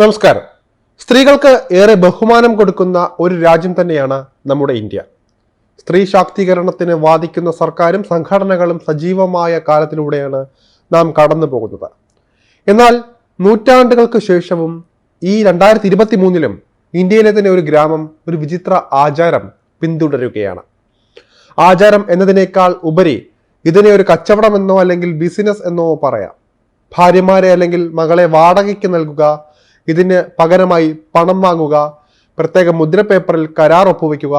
നമസ്കാരം. സ്ത്രീകൾക്ക് ഏറെ ബഹുമാനം കൊടുക്കുന്ന ഒരു രാജ്യം തന്നെയാണ് നമ്മുടെ ഇന്ത്യ. സ്ത്രീ ശാക്തീകരണത്തിന് വാദിക്കുന്ന സർക്കാരും സംഘടനകളും സജീവമായ കാലത്തിലൂടെയാണ് നാം കടന്നു പോകുന്നത്. എന്നാൽ നൂറ്റാണ്ടുകൾക്ക് ശേഷവും ഈ രണ്ടായിരത്തി ഇരുപത്തി മൂന്നിലും ഇന്ത്യയിലെ തന്നെ ഒരു ഗ്രാമം ഒരു വിചിത്ര ആചാരം പിന്തുടരുകയാണ്. ആചാരം എന്നതിനേക്കാൾ ഉപരി ഇതിനെ ഒരു കച്ചവടമെന്നോ അല്ലെങ്കിൽ ബിസിനസ് എന്നോ പറയാം. ഭാര്യമാരെ അല്ലെങ്കിൽ മകളെ വാടകയ്ക്ക് നൽകുക ഇതിന് പകരമായി പണം വാങ്ങുക പ്രത്യേക മുദ്രപേപ്പറിൽ കരാർ ഒപ്പുവെക്കുക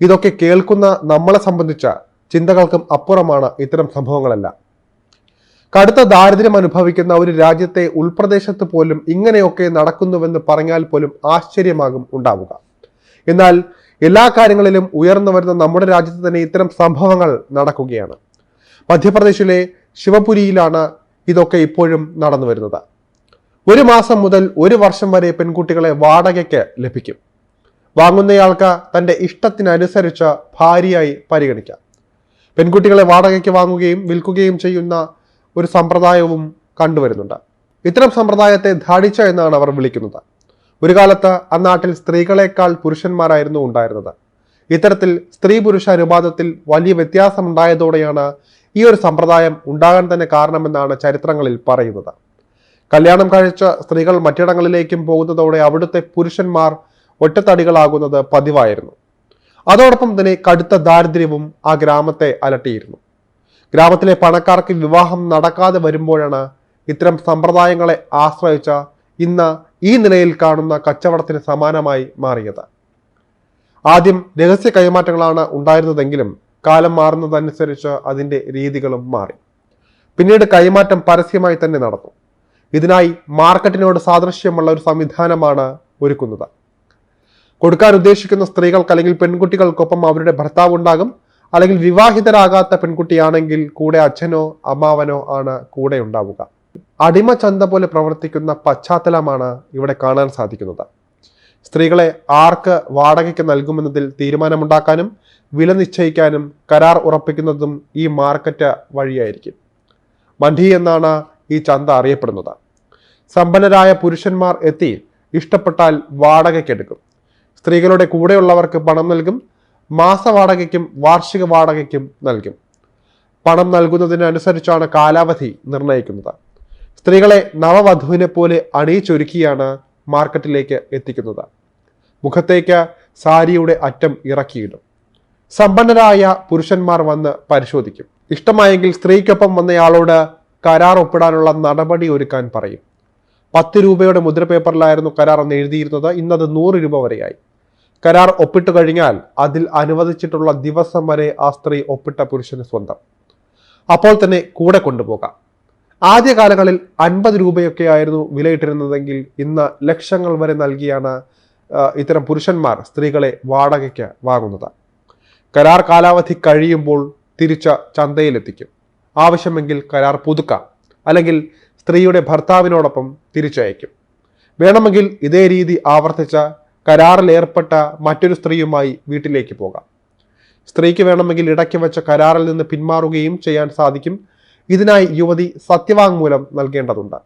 ഇതൊക്കെ കേൾക്കുന്ന നമ്മളെ സംബന്ധിച്ച ചിന്തകൾക്കും അപ്പുറമാണ് ഇത്തരം സംഭവങ്ങളെല്ലാം. കടുത്ത ദാരിദ്ര്യം അനുഭവിക്കുന്ന ഒരു രാജ്യത്തെ ഉൾപ്രദേശത്ത് പോലും ഇങ്ങനെയൊക്കെ നടക്കുന്നുവെന്ന് പറഞ്ഞാൽ പോലും ആശ്ചര്യമാകും ഉണ്ടാവുക. എന്നാൽ എല്ലാ കാര്യങ്ങളിലും ഉയർന്നു വരുന്ന നമ്മുടെ രാജ്യത്ത് തന്നെ ഇത്തരം സംഭവങ്ങൾ നടക്കുകയാണ്. മധ്യപ്രദേശിലെ ശിവപുരിയിലാണ് ഇതൊക്കെ ഇപ്പോഴും നടന്നു വരുന്നത് ഒരു മാസം മുതൽ ഒരു വർഷം വരെ പെൺകുട്ടികളെ വാടകയ്ക്ക് ലഭിക്കും. വാങ്ങുന്നയാൾക്ക് തന്റെ ഇഷ്ടത്തിനനുസരിച്ച് ഭാര്യയായി പരിഗണിക്കാം. പെൺകുട്ടികളെ വാടകയ്ക്ക് വാങ്ങുകയും വിൽക്കുകയും ചെയ്യുന്ന ഒരു സമ്പ്രദായവും കണ്ടുവരുന്നുണ്ട്. ഇത്തരം സമ്പ്രദായത്തെ ധാടിച്ച എന്നാണ് അവർ വിളിക്കുന്നത്. ഒരു കാലത്ത് അന്നാട്ടിൽ സ്ത്രീകളെക്കാൾ പുരുഷന്മാരായിരുന്നു ഉണ്ടായിരുന്നത്. ഇത്തരത്തിൽ സ്ത്രീ പുരുഷ അനുപാതത്തിൽ വലിയ വ്യത്യാസമുണ്ടായതോടെയാണ് ഈ ഒരു സമ്പ്രദായം ഉണ്ടാകാൻ തന്നെ കാരണമെന്നാണ് ചരിത്രങ്ങളിൽ പറയുന്നത്. കല്യാണം കഴിച്ച സ്ത്രീകൾ മറ്റിടങ്ങളിലേക്കും പോകുന്നതോടെ അവിടുത്തെ പുരുഷന്മാർ ഒറ്റത്തടികളാകുന്നത് പതിവായിരുന്നു. അതോടൊപ്പം തന്നെ കടുത്ത ദാരിദ്ര്യവും ആ ഗ്രാമത്തെ അലട്ടിയിരുന്നു. ഗ്രാമത്തിലെ പണക്കാർക്ക് വിവാഹം നടക്കാതെ വരുമ്പോഴാണ് ഇത്തരം സമ്പ്രദായങ്ങളെ ആശ്രയിച്ച ഇന്ന് ഈ നിലയിൽ കാണുന്ന കച്ചവടത്തിന് സമാനമായി മാറിയത്. ആദ്യം രഹസ്യ കൈമാറ്റങ്ങളാണ് ഉണ്ടായിരുന്നതെങ്കിലും കാലം മാറുന്നതനുസരിച്ച് അതിന്റെ രീതികളും മാറി. പിന്നീട് കൈമാറ്റം പരസ്യമായി തന്നെ നടന്നു. ഇതിനായി മാർക്കറ്റിനോട് സാദൃശ്യമുള്ള ഒരു സംവിധാനമാണ് ഒരുക്കുന്നത്. കൊടുക്കാൻ ഉദ്ദേശിക്കുന്ന സ്ത്രീകൾക്ക് അല്ലെങ്കിൽ പെൺകുട്ടികൾക്കൊപ്പം അവരുടെ ഭർത്താവ് ഉണ്ടാകും. അല്ലെങ്കിൽ വിവാഹിതരാകാത്ത പെൺകുട്ടിയാണെങ്കിൽ കൂടെ അച്ഛനോ അമ്മാവനോ ആണ് കൂടെ ഉണ്ടാവുക. അടിമ ചന്ത പോലെ പ്രവർത്തിക്കുന്ന പശ്ചാത്തലമാണ് ഇവിടെ കാണാൻ സാധിക്കുന്നത്. സ്ത്രീകളെ ആർക്ക് വാടകയ്ക്ക് നൽകുമെന്നതിൽ തീരുമാനമുണ്ടാക്കാനും വില നിശ്ചയിക്കാനും കരാർ ഉറപ്പിക്കുന്നതും ഈ മാർക്കറ്റ് വഴിയായിരിക്കും. മണ്ഡി എന്നാണ് ഈ ചന്ത അറിയപ്പെടുന്നത്. സമ്പന്നരായ പുരുഷന്മാർ എത്തി ഇഷ്ടപ്പെട്ടാൽ വാടകയ്ക്കെടുക്കും. സ്ത്രീകളുടെ കൂടെയുള്ളവർക്ക് പണം നൽകും. മാസ വാടകയ്ക്കും വാർഷിക വാടകയ്ക്കും നൽകും. പണം നൽകുന്നതിനനുസരിച്ചാണ് കാലാവധി നിർണയിക്കുന്നത് സ്ത്രീകളെ നവവധുവിനെ പോലെ അണിയിച്ചൊരുക്കിയാണ് മാർക്കറ്റിലേക്ക് എത്തിക്കുന്നത്. മുഖത്തേക്ക് സാരിയുടെ അറ്റം ഇറക്കിയിടും. സമ്പന്നരായ പുരുഷന്മാർ വന്ന് പരിശോധിക്കും. ഇഷ്ടമായെങ്കിൽ സ്ത്രീക്കൊപ്പം വന്നയാളോട് കരാർ ഒപ്പിടാനുള്ള നടപടി ഒരുക്കാൻ പറയും. പത്ത് രൂപയുടെ മുദ്രപേപ്പറിലായിരുന്നു കരാർ എന്ന് എഴുതിയിരുന്നത്. ഇന്നത് നൂറ് രൂപ വരെയായി. കരാർ ഒപ്പിട്ട് കഴിഞ്ഞാൽ അതിൽ അനുവദിച്ചിട്ടുള്ള ദിവസം വരെ ആ സ്ത്രീ ഒപ്പിട്ട പുരുഷന് സ്വന്തം. അപ്പോൾ തന്നെ കൂടെ കൊണ്ടുപോകാം. ആദ്യകാലങ്ങളിൽ അൻപത് രൂപയൊക്കെ ആയിരുന്നു വിലയിട്ടിരുന്നതെങ്കിൽ ഇന്ന് ലക്ഷങ്ങൾ വരെ നൽകിയാണ് ഇത്തരം പുരുഷന്മാർ സ്ത്രീകളെ വാടകയ്ക്ക് വാങ്ങുന്നത്. കരാർ കാലാവധി കഴിയുമ്പോൾ തിരിച്ച ചന്തയിലെത്തിക്കും. ആവശ്യമെങ്കിൽ കരാർ പുതുക്കാം. അല്ലെങ്കിൽ സ്ത്രീയുടെ ഭർത്താവിനോടൊപ്പം തിരിച്ചയക്കും. വേണമെങ്കിൽ ഇതേ രീതി ആവർത്തിച്ച കരാറിലേർപ്പെട്ട മറ്റൊരു സ്ത്രീയുമായി വീട്ടിലേക്ക് പോകാം. സ്ത്രീക്ക് വേണമെങ്കിൽ ഇടയ്ക്ക് വെച്ച കരാറിൽ നിന്ന് പിന്മാറുകയും ചെയ്യാൻ സാധിക്കും. ഇതിനായി യുവതി സത്യവാങ്മൂലം നൽകേണ്ടതുണ്ട്.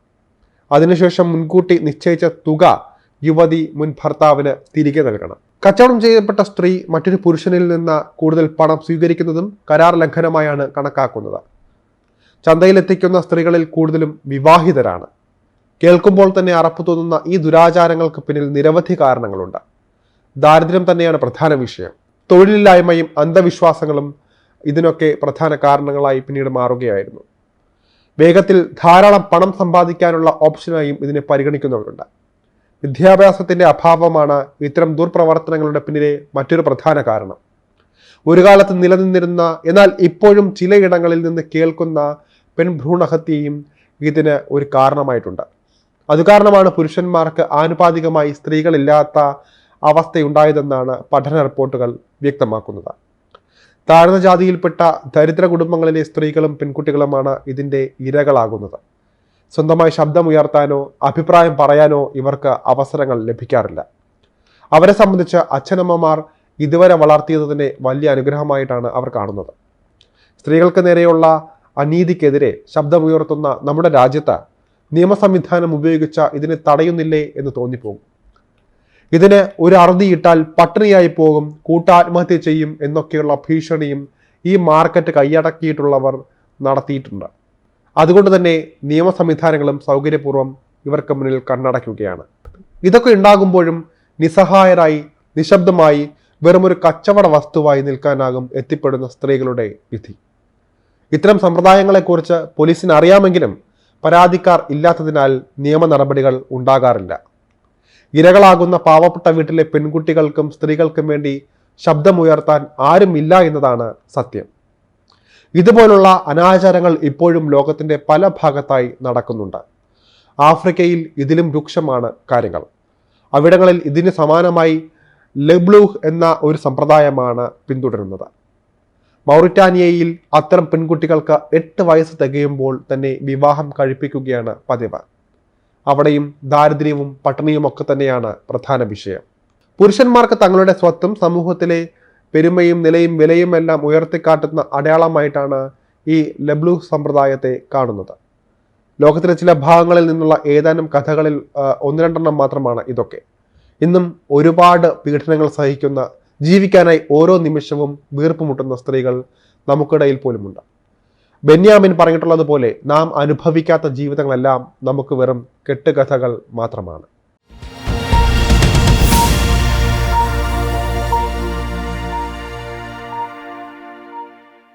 അതിനുശേഷം മുൻകൂട്ടി നിശ്ചയിച്ച തുക യുവതി മുൻ ഭർത്താവിന് തിരികെ നൽകണം. കച്ചവടം ചെയ്യപ്പെട്ട സ്ത്രീ മറ്റൊരു പുരുഷനിൽ നിന്ന് കൂടുതൽ പണം സ്വീകരിക്കുന്നതും കരാർ ലംഘനമായാണ് കണക്കാക്കുന്നത്. ചന്തയിലെത്തിക്കുന്ന സ്ത്രീകളിൽ കൂടുതലും വിവാഹിതരാണ്. കേൾക്കുമ്പോൾ തന്നെ അറപ്പ് തോന്നുന്ന ഈ ദുരാചാരങ്ങൾക്ക് പിന്നിൽ നിരവധി കാരണങ്ങളുണ്ട്. ദാരിദ്ര്യം തന്നെയാണ് പ്രധാന വിഷയം. തൊഴിലില്ലായ്മയും അന്ധവിശ്വാസങ്ങളും ഇതിനൊക്കെ പ്രധാന കാരണങ്ങളായി പിന്നീട് മാറുകയായിരുന്നു. വേഗത്തിൽ ധാരാളം പണം സമ്പാദിക്കാനുള്ള ഓപ്ഷനായും ഇതിനെ പരിഗണിക്കുന്നവരുണ്ട്. വിദ്യാഭ്യാസത്തിന്റെ അഭാവമാണ് ഇത്തരം ദുർപ്രവർത്തനങ്ങളുടെ പിന്നിലെ മറ്റൊരു പ്രധാന കാരണം. ഒരു കാലത്ത് നിലനിന്നിരുന്ന എന്നാൽ ഇപ്പോഴും ചിലയിടങ്ങളിൽ നിന്ന് കേൾക്കുന്ന പെൺഭ്രൂണഹത്യയും ഇതിന് ഒരു കാരണമായിട്ടുണ്ട്. അത് കാരണമാണ് പുരുഷന്മാർക്ക് ആനുപാതികമായി സ്ത്രീകളില്ലാത്ത അവസ്ഥയുണ്ടായതെന്നാണ് പഠന റിപ്പോർട്ടുകൾ വ്യക്തമാക്കുന്നത്. താഴ്ന്ന ജാതിയിൽപ്പെട്ട ദരിദ്ര കുടുംബങ്ങളിലെ സ്ത്രീകളും പെൺകുട്ടികളുമാണ് ഇതിന്റെ ഇരകളാകുന്നത്. സ്വന്തമായി ശബ്ദമുയർത്താനോ അഭിപ്രായം പറയാനോ ഇവർക്ക് അവസരങ്ങൾ ലഭിക്കാറില്ല. അവരെ സംബന്ധിച്ച് അച്ഛനമ്മമാർ ഇതുവരെ വളർത്തിയതിനെ വലിയ അനുഗ്രഹമായിട്ടാണ് അവർ കാണുന്നത്. സ്ത്രീകൾക്ക് നേരെയുള്ള അനീതിക്കെതിരെ ശബ്ദമുയർത്തുന്ന നമ്മുടെ രാജ്യത്ത് നിയമ സംവിധാനം ഉപയോഗിച്ച ഇതിനെ തടയുന്നില്ലേ എന്ന് തോന്നിപ്പോകും. ഇതിന് ഒരു അറുതിയിട്ടാൽ പട്ടിണിയായി പോകും കൂട്ടാത്മഹത്യ ചെയ്യും എന്നൊക്കെയുള്ള ഭീഷണിയും ഈ മാർക്കറ്റ് കൈയടക്കിയിട്ടുള്ളവർ നടത്തിയിട്ടുണ്ട്. അതുകൊണ്ട് തന്നെ നിയമ സംവിധാനങ്ങളും സൗകര്യപൂർവം ഇവർക്ക് മുന്നിൽ കണ്ണടയ്ക്കുകയാണ്. ഇതൊക്കെ ഉണ്ടാകുമ്പോഴും നിസ്സഹായരായി നിശബ്ദമായി വെറുമൊരു കച്ചവട വസ്തുവായി നിൽക്കാനാകും എത്തിപ്പെടുന്ന സ്ത്രീകളുടെ വിധി. ഇത്തരം സമ്പ്രദായങ്ങളെക്കുറിച്ച് പോലീസിന് അറിയാമെങ്കിലും പരാതിക്കാർ ഇല്ലാത്തതിനാൽ നിയമ നടപടികൾ ഉണ്ടാകാറില്ല. ഇരകളാകുന്ന പാവപ്പെട്ട വീട്ടിലെ പെൺകുട്ടികൾക്കും സ്ത്രീകൾക്കും വേണ്ടി ശബ്ദമുയർത്താൻ ആരുമില്ല എന്നതാണ് സത്യം. ഇതുപോലുള്ള അനാചാരങ്ങൾ ഇപ്പോഴും ലോകത്തിന്റെ പല ഭാഗത്തായി നടക്കുന്നുണ്ട്. ആഫ്രിക്കയിൽ ഇതിലും രൂക്ഷമാണ് കാര്യങ്ങൾ. അവിടങ്ങളിൽ ഇതിന് സമാനമായി ലെബ്ലൂഹ് എന്ന ഒരു സമ്പ്രദായമാണ് പിന്തുടരുന്നത്. മൗറിറ്റാനിയയിൽ അത്തരം പെൺകുട്ടികൾക്ക് എട്ട് വയസ്സ് തികയുമ്പോൾ തന്നെ വിവാഹം കഴിപ്പിക്കുകയാണ് പതിവ്. അവിടെയും ദാരിദ്ര്യവും പട്ടിണിയും ഒക്കെ തന്നെയാണ് പ്രധാന വിഷയം. പുരുഷന്മാർക്ക് തങ്ങളുടെ സ്വത്തും സമൂഹത്തിലെ പെരുമയും നിലയും വിലയും എല്ലാം ഉയർത്തിക്കാട്ടുന്ന അടയാളമായിട്ടാണ് ഈ ലബ്ലു സമ്പ്രദായത്തെ കാണുന്നത്. ലോകത്തിലെ ചില ഭാഗങ്ങളിൽ നിന്നുള്ള ഏതാനും കഥകളിൽ ഒന്ന് രണ്ടെണ്ണം മാത്രമാണ് ഇതൊക്കെ. ഇന്നും ഒരുപാട് പീഡനങ്ങൾ സഹിക്കുന്ന ജീവിക്കാനായി ഓരോ നിമിഷവും വീർപ്പുമുട്ടുന്ന സ്ത്രീകൾ നമുക്കിടയിൽ പോലുമുണ്ട്. ബെന്യാമിൻ പറഞ്ഞിട്ടുള്ളതുപോലെ നാം അനുഭവിക്കാത്ത ജീവിതങ്ങളെല്ലാം നമുക്ക് വെറും കെട്ടുകഥകൾ മാത്രമാണ്.